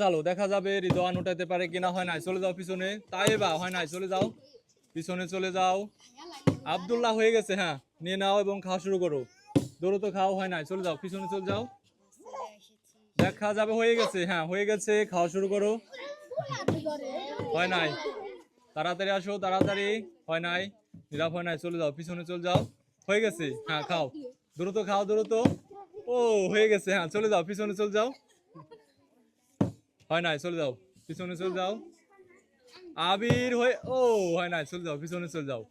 চালো। দেখা যাবে রিদওয়ান উঠাতে পারে কিনা, হয় নাই, চলে যাও পিছনে। তাই বা হয় নাই, চলে যাও। পিছনে চলে যাও। আব্দুল্লাহ হয়ে গেছে হ্যাঁ নিয়ে নাও এবং খাওয়া শুরু করো। দৌড়ো খাও, হয় নাই, চলে যাও, পিছনে চলে যাও। দেখা যাবে হয়ে গেছে হ্যাঁ হয়ে গেছে, খাওয়া শুরু করো। হয় নাই, তাড়াতাড়ি আসো, তাড়াতাড়ি। হয় নাই, নিরাপ হয় নাই, চলে যাও, পিছনে চলে যাও। হয়ে গেছে হ্যাঁ খাও। দ্রুত খাও, দ্রুত। ও, হয়ে গেছে হ্যাঁ চলে যাও, পিছনে চলে যাও। হয় নাই, চলে যাও। পিছনে চলে যাও। আবির হয়ে ও, হয় নাই, চলে যাও, পিছনে চলে যাও।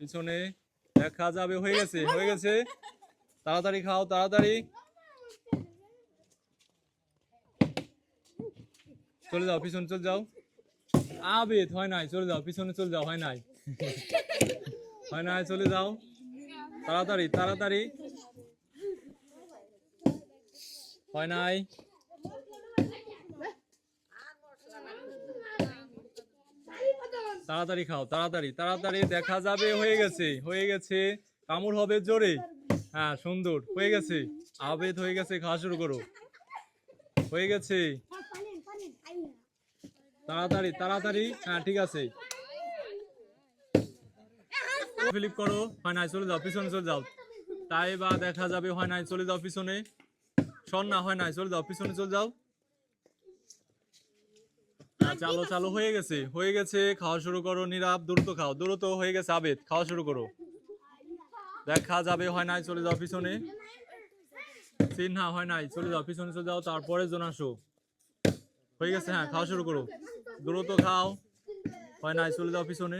পিছনে দেখা যাবে, হয়ে গেছে হয়ে গেছে। তাড়াতাড়ি খাও, তাড়াতাড়ি। চলে যাও, পিছনে চলে যাও। আবিদ হয় নাই, চলে যাও, পিছনে চলে যাও, হয় নাই। হয় নাই, চলে যাও। তাড়াতাড়ি তাড়াতাড়ি। হয় নাই। তাড়াতাড়ি খাও, তাড়াতাড়ি তাড়াতাড়ি দেখা যাবে, হয়ে গেছে হয়ে গেছে। কামড় হবে জোরে। হ্যাঁ সুন্দর, হয়ে গেছে। আবেদ হয়ে গেছে, খাওয়া শুরু করো। হয়ে গেছে। তাড়াতাড়ি তাড়াতাড়ি। হ্যাঁ ঠিক আছে। ফিলিপ করো, হয় নাই, চলে যাও, পিছনে চলে যাও। তাই বা দেখা যাবে, হয় নাই, চলে যাও পিছনে। শোন না হয় নাই, চলে যাও, পিছনে চলে যাও। চালো চালো হয়ে গেছে হয়ে গেছে খাওয়া শুরু করো নীরব দ্রুত খাও দ্রুত হয়ে গেছে আবেদ খাওয়া শুরু করো। দেখা যাবে হয় নাই চলে যাও পিছনে। চিহ্না হয় নাই চলে যাও পিছনে চলে যাও তারপরে জন আসো। হয়ে গেছে হ্যাঁ খাওয়া শুরু করো। দ্রুত খাও হয় নাই চলে যাও পিছনে।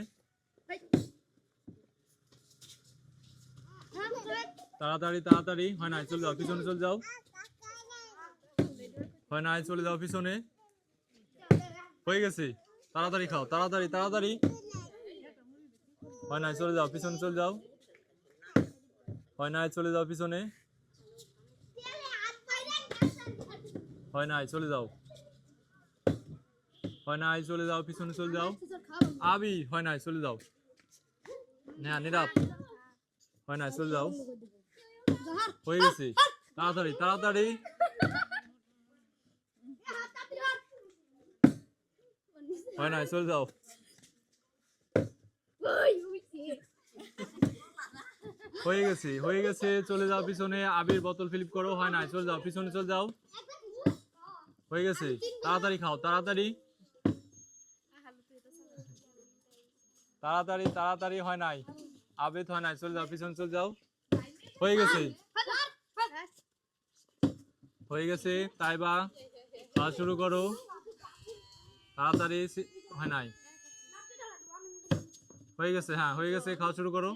তাড়াতাড়ি তাড়াতাড়ি হয় নাই চলে যাও পিছনে চলে যাও। হয় নাই চলে যাও পিছনে। হয়ে গেছে। তাড়াতাড়ি খাও, তাড়াতাড়ি তাড়াতাড়ি। হয় নাই, চলে যাও, পিছনে চলে যাও। হয় নাই, চলে যাও পিছনে। হয় নাই, চলে যাও। হয় নাই, চলে যাও, পিছনে চলে যাও। আবি, হয় নাই, চলে যাও। হ্যাঁ নিরাপ। হয় নাই, চলে যাও। হয়ে গেছে। তাড়াতাড়ি তাড়াতাড়ি। হয় নাই চলে যাও হয়ে গেছে হয়ে গেছে, চলে যাও পিছনে, আবির বোতল ফিলিপ করো, হয় নাই, চলে যাও, পিছনে চলে যাও। হয়ে গেছে, তাড়াতাড়ি খাও, তাড়াতাড়ি। তাড়াতাড়ি তাড়াতাড়ি হয় নাই আবেদ হয় নাই, চলে যাও, পিছনে চলে যাও। হয়ে গেছে। হয়ে গেছে তাই বা খাওয়া শুরু করো। তাড়াতাড়ি হয় নাই। হয়ে গেছে হ্যাঁ হয়ে গেছে খাওয়া শুরু করো।